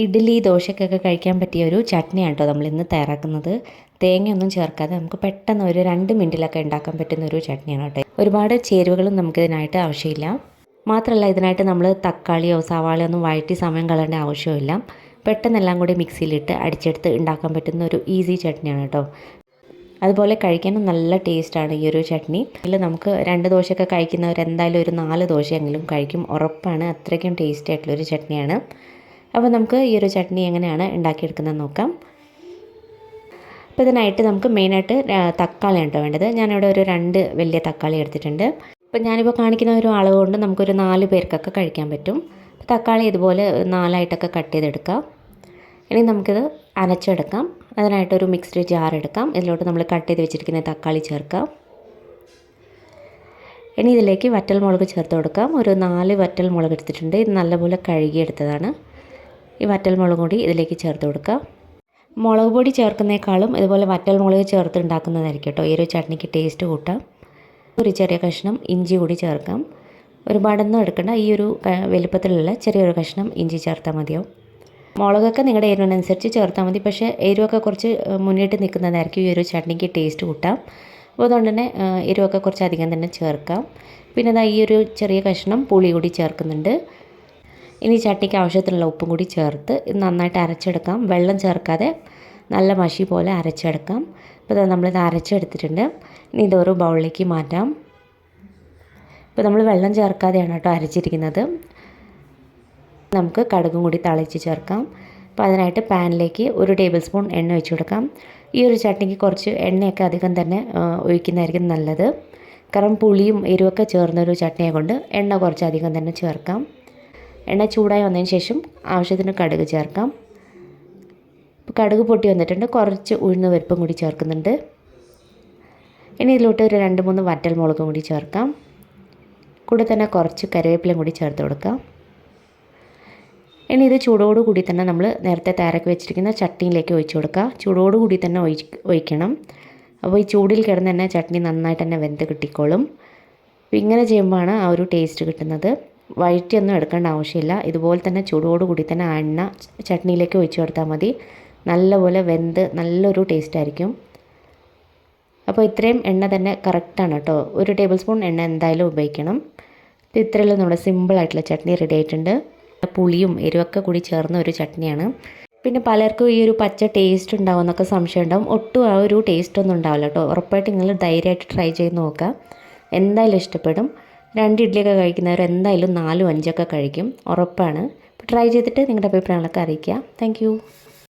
ഇഡ്ഡലി ദോശക്കൊക്കെ കഴിക്കാൻ പറ്റിയ ഒരു ചട്നിയാണ് കേട്ടോ നമ്മളിന്ന് തയ്യാറാക്കുന്നത്. തേങ്ങയൊന്നും ചേർക്കാതെ നമുക്ക് പെട്ടെന്ന് ഒരു രണ്ട് മിനിറ്റിലൊക്കെ ഉണ്ടാക്കാൻ പറ്റുന്ന ഒരു ചട്നിയാണ് കേട്ടോ ഒരുപാട് ചേരുവകളും നമുക്കിതിനായിട്ട് ആവശ്യമില്ല. മാത്രമല്ല ഇതിനായിട്ട് നമ്മൾ തക്കാളിയോ സവാളയോ ഒന്നും വഴറ്റി സമയം കളയേണ്ട ആവശ്യമില്ല. പെട്ടെന്നെല്ലാം കൂടി മിക്സിയിലിട്ട് അടിച്ചെടുത്ത് ഉണ്ടാക്കാൻ പറ്റുന്ന ഒരു ഈസി ചട്നിയാണ് കേട്ടോ. അതുപോലെ കഴിക്കാനും നല്ല ടേസ്റ്റാണ് ഈ ഒരു ചട്നി. ഇതിൽ നമുക്ക് രണ്ട് ദോശയൊക്കെ കഴിക്കുന്നവർ എന്തായാലും ഒരു നാല് ദോശയെങ്കിലും കഴിക്കും. ഉറപ്പാണ് അത്രയ്ക്കും ടേസ്റ്റി ആയിട്ടുള്ളൊരു ചട്നിയാണ്. അപ്പോൾ നമുക്ക് ഈ ഒരു ചട്നി എങ്ങനെയാണ് ഉണ്ടാക്കിയെടുക്കുന്നത് നോക്കാം. അപ്പോൾ ഇതിനായിട്ട് നമുക്ക് മെയിനായിട്ട് തക്കാളിയാണ് കേട്ടോ വേണ്ടത്. ഞാനിവിടെ ഒരു രണ്ട് വലിയ തക്കാളി എടുത്തിട്ടുണ്ട്. അപ്പോൾ ഞാനിപ്പോൾ കാണിക്കുന്ന ഒരു അളവ് കൊണ്ട് നമുക്കൊരു നാല് പേർക്കൊക്കെ കഴിക്കാൻ പറ്റും. തക്കാളി ഇതുപോലെ നാലായിട്ടൊക്കെ കട്ട് ചെയ്തെടുക്കാം. ഇനി നമുക്കിത് അനച്ചെടുക്കാം അതിനായിട്ടൊരു മിക്സ്ഡ് ജാർ എടുക്കാം. ഇതിലോട്ട് നമ്മൾ കട്ട് ചെയ്ത് വെച്ചിരിക്കുന്ന തക്കാളി ചേർക്കാം. ഇനി ഇതിലേക്ക് വറ്റൽ മുളക് ചേർത്ത് കൊടുക്കാം. ഒരു നാല് വറ്റൽ മുളക് എടുത്തിട്ടുണ്ട്. ഇത് നല്ലപോലെ കഴുകിയെടുത്തതാണ്. ഈ വറ്റൽ മുളക് കൂടി ഇതിലേക്ക് ചേർത്ത് കൊടുക്കുക മുളക് പൊടി ചേർക്കുന്നേക്കാളും ഇതുപോലെ വറ്റൽ മുളക് ചേർത്ത് ഉണ്ടാക്കുന്നതായിരിക്കും കേട്ടോ. ഈ ഒരു ചട്നിക്ക് ടേസ്റ്റ് കൂട്ടാം. ഒരു ചെറിയ കഷ്ണം ഇഞ്ചി കൂടി ചേർക്കാം. ഒരുപാടൊന്നും എടുക്കേണ്ട. ഈ ഒരു വലുപ്പത്തിലുള്ള ചെറിയൊരു കഷ്ണം ഇഞ്ചി ചേർത്താൽ മതിയാവും. മുളകൊക്കെ നിങ്ങളുടെ എരിവിനനുസരിച്ച് ചേർത്താൽ മതി. പക്ഷേ എരിവൊക്കെ കുറച്ച് മുന്നിട്ട് നിൽക്കുന്നതായിരിക്കും ഈ ഒരു ചട്നിക്ക് ടേസ്റ്റ് കൂട്ടാം. അപ്പോൾ അതുകൊണ്ട് തന്നെ എരിവൊക്കെ കുറച്ച് അധികം തന്നെ ചേർക്കാം. പിന്നെ ഇതാ ഈ ഒരു ചെറിയ കഷ്ണം പുളി കൂടി ചേർക്കുന്നുണ്ട്. ഇനി ചട്ടിക്ക് ആവശ്യത്തിനുള്ള ഉപ്പും കൂടി ചേർത്ത് ഇത് നന്നായിട്ട് അരച്ചെടുക്കാം. വെള്ളം ചേർക്കാതെ നല്ല മഷി പോലെ അരച്ചെടുക്കാം. ഇപ്പോൾ ഇതാ നമ്മളിത് അരച്ചെടുത്തിട്ടുണ്ട്. ഇനി ഇതൊരു ബൗളിലേക്ക് മാറ്റാം. ഇപ്പോൾ നമ്മൾ വെള്ളം ചേർക്കാതെയാണ് കേട്ടോ അരച്ചിരിക്കുന്നത്. നമുക്ക് കടുകും കൂടി തളിച്ച് ചേർക്കാം. അപ്പോൾ അതിനായിട്ട് പാനിലേക്ക് ഒരു ടേബിൾ സ്പൂൺ എണ്ണ ഒഴിച്ച് കൊടുക്കാം. ഈ ഒരു ചട്നിക്ക് കുറച്ച് എണ്ണയൊക്കെ അധികം തന്നെ ഒഴിക്കുന്നതായിരിക്കും നല്ലത്. കാരണം പുളിയും എരിവൊക്കെ ചേർന്നൊരു ചട്നിയെ കൊണ്ട് എണ്ണ കുറച്ച് അധികം തന്നെ ചേർക്കാം. എണ്ണ ചൂടായി വന്നതിന് ശേഷം ആവശ്യത്തിന് കടുക് ചേർക്കാം. ഇപ്പോൾ കടുക് പൊട്ടി വന്നിട്ടുണ്ട്. കുറച്ച് ഉഴുന്ന പരിപ്പും കൂടി ചേർക്കുന്നുണ്ട്. ഇനി ഇതിലോട്ട് ഒരു രണ്ട് മൂന്ന് വറ്റൽ മുളകും കൂടി ചേർക്കാം. കൂടെ തന്നെ കുറച്ച് കറിവേപ്പിലയും കൂടി ചേർത്ത് കൊടുക്കാം. ഇനി ഇത് ചൂടോടുകൂടി തന്നെ നമ്മൾ നേരത്തെ തയ്യാറാക്കി വെച്ചിരിക്കുന്ന ചട്നിയിലേക്ക് ഒഴിച്ചു കൊടുക്കുക ചൂടോടുകൂടി തന്നെ ഒഴി ഒഴിക്കണം. അപ്പോൾ ഈ ചൂടിൽ കിടന്ന് തന്നെ ചട്നി നന്നായിട്ട് തന്നെ വെന്ത് കിട്ടിക്കോളും. ഇങ്ങനെ ചെയ്യുമ്പോഴാണ് ആ ഒരു ടേസ്റ്റ് കിട്ടുന്നത്. വഴറ്റിയൊന്നും എടുക്കേണ്ട ആവശ്യമില്ല. ഇതുപോലെ തന്നെ ചൂടോടുകൂടി തന്നെ ആ എണ്ണ ചട്നിയിലേക്ക് ഒഴിച്ചു കൊടുത്താൽ മതി. നല്ലപോലെ വെന്ത് നല്ലൊരു ടേസ്റ്റ് ആയിരിക്കും. അപ്പോൾ ഇത്രയും എണ്ണ തന്നെ കറക്റ്റാണ് കേട്ടോ. ഒരു ടേബിൾ സ്പൂൺ എണ്ണ എന്തായാലും ഉപയോഗിക്കണം. ഇത് ഇത്രയുള്ള നമ്മുടെ സിമ്പിളായിട്ടുള്ള ചട്നി റെഡി ആയിട്ടുണ്ട്. പുളിയും എരിവൊക്കെ കൂടി ചേർന്ന ഒരു ചട്നിയാണ്. പിന്നെ പലർക്കും ഈ ഒരു പച്ച ടേസ്റ്റ് ഉണ്ടാവും എന്നൊക്കെ സംശയം ഉണ്ടാവും. ഒട്ടും ആ ഒരു ടേസ്റ്റ് ഒന്നും ഉണ്ടാവില്ല കേട്ടോ. ഉറപ്പായിട്ട് നിങ്ങൾ ധൈര്യമായിട്ട് ട്രൈ ചെയ്ത് നോക്കുക. എന്തായാലും ഇഷ്ടപ്പെടും. രണ്ട് ഇഡ്ഡലിയൊക്കെ കഴിക്കുന്നവർ എന്തായാലും നാലും അഞ്ചൊക്കെ കഴിക്കും. ഉറപ്പാണ്. ട്രൈ ചെയ്തിട്ട് നിങ്ങളുടെ അഭിപ്രായങ്ങളൊക്കെ അറിയിക്കുക. താങ്ക്